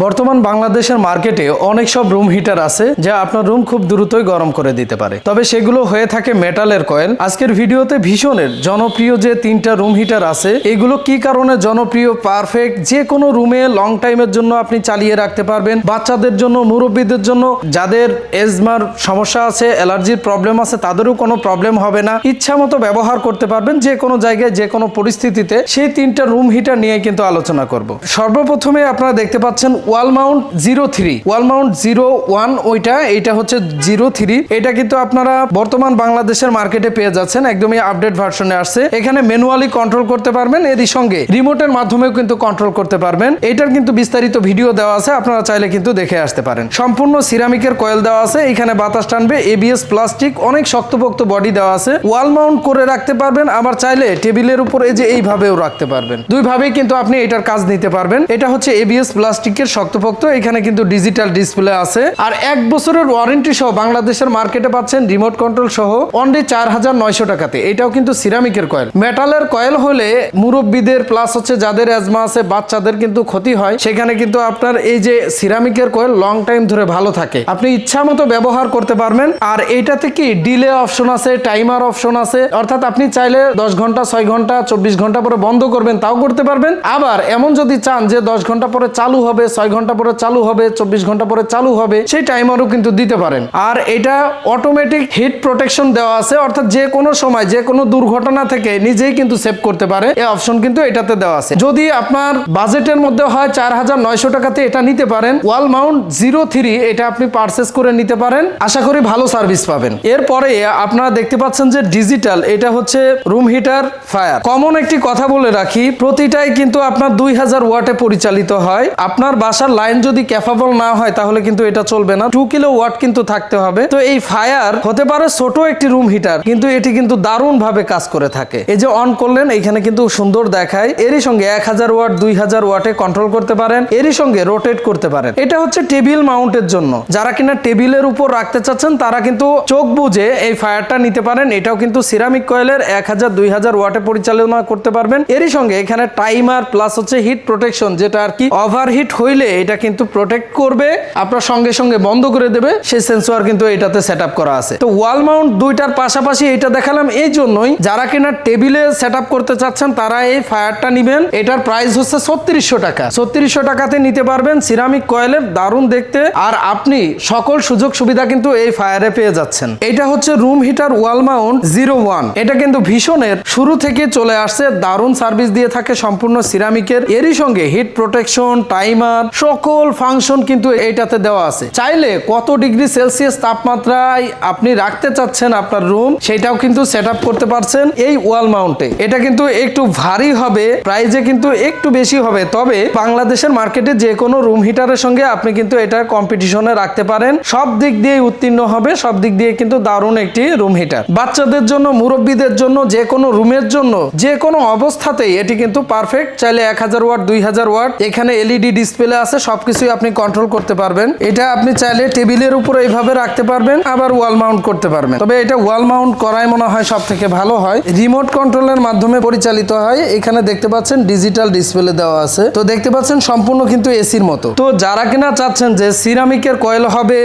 বর্তমান বাংলাদেশের মার্কেটে অনেক সব রুম হিটার আছে যা আপনার রুম খুব দ্রুতই গরম করে দিতে পারে। তবে সেগুলো হয়ে থাকে মেটালের কয়েল। আজকের ভিডিওতে ভীষণের জনপ্রিয় যে তিনটা রুম হিটার আছে, এগুলো কি কারণে জনপ্রিয় পারফেক্ট যে কোনো রুমে লং টাইমের জন্য আপনি চালিয়ে রাখতে পারবেন, বাচ্চাদের জন্য, মুরব্বীদের জন্য, যাদের এজমার সমস্যা আছে, অ্যালার্জির প্রবলেম আছে, তাদেরও কোনো প্রবলেম হবে না। ইচ্ছা মতো ব্যবহার করতে পারবেন যে কোনো জায়গায়, যে কোনো পরিস্থিতিতে। সেই তিনটা রুম হিটার নিয়ে কিন্তু আলোচনা করব। সর্বপ্রথমে আপনারা দেখতে পাচ্ছেন wall mount zero three. Wall mount zero one ওইটা এটা হচ্ছে জিরো থ্রি। এটা কিন্তু আপনারা বর্তমান বাংলাদেশের মার্কেটে পেয়ে যাচ্ছেন, একদমই আপডেট ভার্সনে আসছে। এখানে ম্যানুয়ালি কন্ট্রোল করতে পারবেন, এরই সঙ্গে রিমোটের মাধ্যমেও কিন্তু কন্ট্রোল করতে পারবেন। এটার কিন্তু বিস্তারিত ভিডিও দেওয়া আছে, আপনারা চাইলে কিন্তু দেখে আসতে পারেন। সম্পূর্ণ সিরামিকের কয়েল দেওয়া আছে, এখানে বাতাস টানবে এবিএস প্লাস্টিক অনেক শক্তপোক্ত বডি দেওয়া আছে। ওয়াল মাউন্ট করে রাখতে পারবেন, আবার চাইলে টেবিলের উপর এই যে এইভাবেও রাখতে পারবেন। দুইভাবেই কিন্তু আপনি এটার কাজ নিতে পারবেন। এটা হচ্ছে এবিএস প্লাস্টিকের শক্তপোক্ত, এখানে কিন্তু ডিজিটাল ডিসপ্লে আছে। আর এক বছরের ওয়ারেন্টি সহ বাংলাদেশের মার্কেটে পাচ্ছেন রিমোট কন্ট্রোল সহ অনলি চার হাজার নয়শো টাকাতে। এটাও কিন্তু সিরামিকের কয়েল মেটালের কয়েল হলে মুরব্বীদের প্লাস হচ্ছে যাদের অ্যাজমা আছে, বাচ্চাদের কিন্তু ক্ষতি হয়। সেখানে কিন্তু আপনার এই যে সিরামিকের কয়েল লং টাইম ধরে ভালো থাকে। আপনি ইচ্ছা মতো ব্যবহার করতে পারবেন। আর এইটাতে কি ডিলে অপশন আছে টাইমার অপশন আছে? অর্থাৎ আপনি চাইলে দশ ঘণ্টা, ছয় ঘণ্টা, চব্বিশ ঘণ্টা পরে বন্ধ করবেন, তাও করতে পারবেন। আবার এমন যদি চান যে দশ ঘণ্টা পরে চালু হবে ছয় ঘণ্টা পরে চালু হবে, চব্বিশ ঘণ্টা পরে চালু হবে, সেই টাইমারও কিন্তু দিতে পারেন। আর এটা অটোমেটিক হিট প্রোটেকশন দেওয়া আছে, অর্থাৎ যে কোনো সময়, যে কোনো দুর্ঘটনা থেকে নিজেই কিন্তু সেভ করতে পারে। এই অপশন কিন্তু এটাতে দেওয়া আছে। যদি আপনার বাজেটের মধ্যে হয় চার হাজার নয়শো টাকাতে এটা নিতে পারেন, ওয়াল মাউন্ট জিরো থ্রি এটা আপনি পারচেস করে নিতে পারেন। আশা করি ভালো সার্ভিস পাবেন। এরপরে আপনারা দেখতে পাচ্ছেন যে ডিজিটাল এটা হচ্ছে রুম হিটার ফায়ার কমন একটি কথা বলে রাখি, প্রতিটাই কিন্তু আপনার দুই হাজার ওয়াটে পরিচালিত হয়। আপনার বাসার লাইন যদি ক্যাপাবল না হয়, তাহলে কিন্তু এটা চলবে না। টু কিলো ওয়াট কিন্তু থাকতে হবে। তো এই ফায়ার হতে পারে ছোট একটি রুম হিটার কিন্তু এটি কিন্তু দারুণ ভাবে কাজ করে থাকে। এই যে অন করলেন, এখানে কিন্তু সুন্দর দেখায়। এরই সঙ্গে এক হাজার ওয়াট দুই হাজার ওয়াটে কন্ট্রোল করতে পারেন। এরই সঙ্গে রোটেট করতে পারেন। এটা হচ্ছে টেবিল মাউন্টের জন্য। যারা কিনা টেবিলের উপর রাখতে চাচ্ছেন, তারা কিন্তু চোখ বুঝে এই ফায়ারটা নিতে পারেন। এটাও কিন্তু সিরামিক কয়েলের এক হাজার, দুই হাজার ওয়াটে পরিচালনা করতে পারবেন। এরই সঙ্গে এখানে টাইমার প্লাস হচ্ছে হিট প্রোটেকশন যেটা আর কি ওভার হিট হইলে এটা কিন্তু প্রোটেক্ট করবে, আপনার সঙ্গে সঙ্গে বন্ধ করে দেবে, সেই সেন্সর কিন্তু এটাতে সেট করা আছে। তো ওয়াল মাউন্ট দুইটার পাশাপাশি এটা দেখালাম এই জন্যই, যারা কিনা টেবিলে সেট করতে চাচ্ছেন, তারা এই ফায়ারটা নিবেন। এটার প্রাইস হচ্ছে ছত্রিশশো টাকা। ছত্রিশশো টাকাতে নিতে পারবেন সিরামিক কয়েলের দারুণ দেখতে। আর আপনি সকল সুযোগ সুবিধা কিন্তু এই ফায়ারে পেয়ে যাচ্ছেন। এটা হচ্ছে room heater wall mount zero one এটা কিন্তু ভীষণের শুরু থেকে চলে আসছে, দারুণ সার্ভিস দিয়ে থাকে সম্পূর্ণ সিরামিকের এরই সঙ্গে হিট প্রোটেকশন টাইমার সকল ফাংশন কিন্তু এইটাতে দেওয়া আছে। চাইলে কত ডিগ্রি সেলসিয়াস তাপমাত্রায় আপনি রাখতে চাচ্ছেন আপনার রুম সেটাও কিন্তু সেট করতে পারছেন এই ওয়াল মাউন্টে এটা কিন্তু একটু ভারী হবে প্রাইজে কিন্তু একটু বেশি হবে, তবে বাংলাদেশের মার্কেটে যে কোনো রুম হিটারের সঙ্গে আপনি কিন্তু এটা কম্পিটিশনে রাখতে পারেন। সব দিক দিয়ে উত্তীর্ণ হবে, সব দিক দিয়ে কিন্তু দারুণ একটি রুম হিটার বাচ্চাদের জন্য, মুরব্বীদের জন্য যে কোনো রুমের জন্য যে কোনো অবস্থাতেই এটি কিন্তু পারফেক্ট চাইলে এক হাজার ওয়াট, দুই হাজার ওয়াট, এখানে এলইডি ডিসপ্লে আছে, সবকিছুই আপনি কন্ট্রোল করতে পারবেন। এটা আপনি চাইলে টেবিলের উপর এইভাবে রাখতে পারবেন, আবার ওয়াল মাউন্ট করতে পারবেন। তবে এটা ওয়াল মাউন্ট করাই মনে হয় সব থেকে ভালো হয়। রিমোট কন্ট্রোলের মাধ্যমে পরিচালিত হয়। এখানে দেখতে পাচ্ছেন ডিজিটাল ডিসপ্লে দেওয়া আছে। তো দেখতে পাচ্ছেন সম্পূর্ণ কিন্তু এসির মতো। তো যারা কিনা চাচ্ছেন যে সিরামিকের কয়েল হবে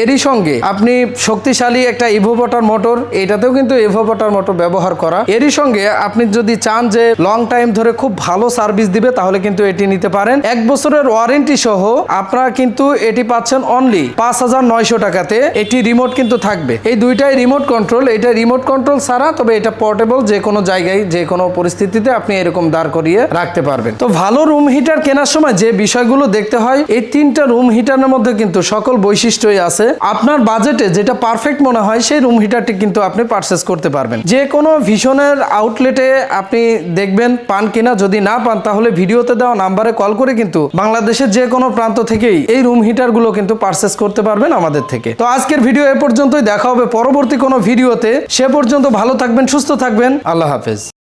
এরই সঙ্গে, আপনি শক্তিশালী একটা ইভোপটার মোটর এটাতেও কিন্তু ইভোপটার মোটর ব্যবহার করা। এরই সঙ্গে আপনি যদি চান যে লং টাইম ধরে খুব ভালো সার্ভিস দিবে, তাহলে কিন্তু এটি নিতে পারেন। এক বছরের ওয়ারেন্টি সহ আপনারা কিন্তু এটি পাচ্ছেন অনলি পাঁচ হাজার নয়শো টাকাতে। এটি রিমোট কিন্তু থাকবে। এই দুইটাই রিমোট কন্ট্রোল এটা রিমোট কন্ট্রোল ছাড়া, তবে এটা পোর্টেবল যে কোনো জায়গায় যে কোনো পরিস্থিতিতে আপনি এরকম দাঁড় করিয়ে রাখতে পারবেন। তো ভালো রুম হিটার কেনার সময় যে বিষয়গুলো দেখতে হয়, এই তিনটা রুম হিটারের মধ্যে কিন্তু সকল বৈশিষ্ট্যই আছে। আপনার বাজেটে যেটা পারফেক্ট মনে হয়, সেই রুম হিটারটি কিন্তু আপনি পারচেস করতে পারবেন। যে কোনো ভীষণের আউটলেটে আপনি দেখবেন পান কিনা। যদি না পান, তাহলে ভিডিওতে দেওয়া নাম্বারে কল করে কিন্তু বাংলাদেশের যে কোনো প্রান্ত থেকেই এই রুম হিটারগুলো কিন্তু পারচেস করতে পারবেন আমাদের থেকে। তো আজকের ভিডিও এ পর্যন্তই। দেখা হবে পরবর্তী কোনো ভিডিওতে সে পর্যন্ত ভালো থাকবেন, সুস্থ থাকবেন। আল্লাহ হাফেজ।